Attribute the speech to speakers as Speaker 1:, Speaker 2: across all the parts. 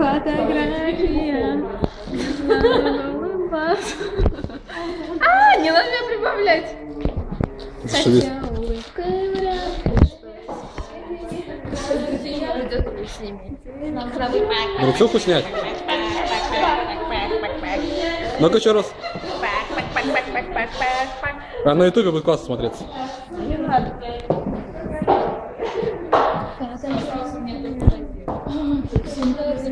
Speaker 1: Фотография. А, не надо меня прибавлять. Хотя улыбка.
Speaker 2: Ручуху снять? Ну-ка еще раз. А на ютубе будет классно смотреться.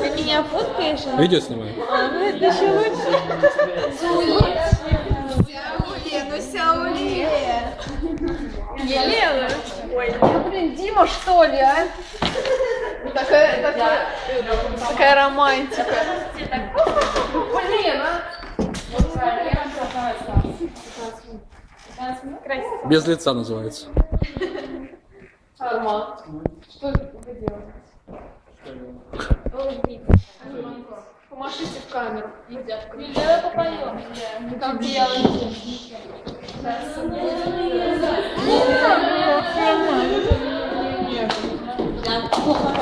Speaker 1: Ты меня фоткаешь?
Speaker 2: видео снимаю.
Speaker 1: Это еще лучше. ну Сяоле. Елена. Ой, ну, блин, Дима, что ли, а? Такая, такая, такая романтика. Блин, а?
Speaker 2: Без лица называется.
Speaker 1: Арман, что вы делаете? Помашите в камеру. Нельзя в камеру. Нельзя попоем. Как делаете?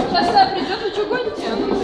Speaker 1: Сейчас она придет, вы что гоните?